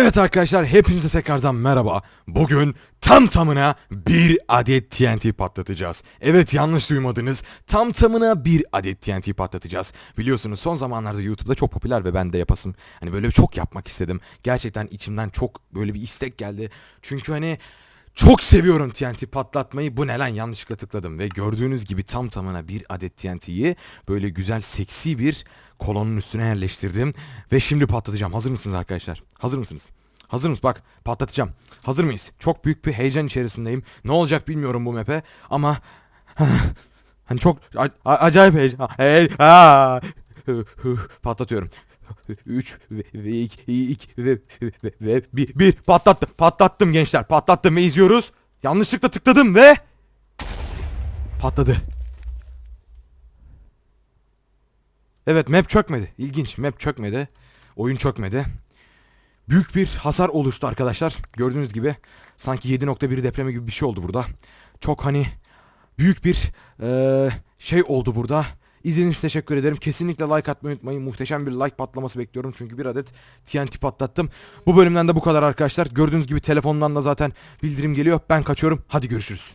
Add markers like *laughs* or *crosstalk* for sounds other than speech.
Evet arkadaşlar hepinize tekrardan merhaba. Bugün tam tamına bir adet TNT patlatacağız. Evet yanlış duymadınız. Tam tamına bir adet TNT patlatacağız. Biliyorsunuz son zamanlarda YouTube'da çok popüler ve ben de yapasım. Hani böyle çok yapmak istedim. Gerçekten içimden çok böyle bir istek geldi. Çünkü hani çok seviyorum TNT patlatmayı. Bu ne lan yanlışlıkla tıkladım. Ve gördüğünüz gibi tam tamına bir adet TNT'yi böyle güzel seksi bir kolonun üstüne yerleştirdim. Ve şimdi patlatacağım. Hazır mısınız arkadaşlar? Hazır mısınız? Hazır mısınız? Bak patlatacağım. Hazır mıyız? Çok büyük bir heyecan içerisindeyim. Ne olacak bilmiyorum bu map'e. Ama *sighs* hani çok acayip heyecan. Hey, *laughs* patlatıyorum. 3 ve 2 ve ve- ve 1 1 patlattım. Patlattım gençler. Patlattım ve izliyoruz. Yanlışlıkla tıkladım ve patladı. Evet map çökmedi. İlginç. Map çökmedi. Oyun çökmedi. Büyük bir hasar oluştu arkadaşlar. Gördüğünüz gibi sanki 7.1 depremi gibi bir şey oldu burada. Çok hani büyük bir eee, şey oldu burada. İzlediğiniz için teşekkür ederim. Kesinlikle like atmayı unutmayın. Muhteşem bir like patlaması bekliyorum. Çünkü bir adet TNT patlattım. Bu bölümden de bu kadar arkadaşlar. Gördüğünüz gibi telefondan da zaten bildirim geliyor. Ben kaçıyorum. Hadi görüşürüz.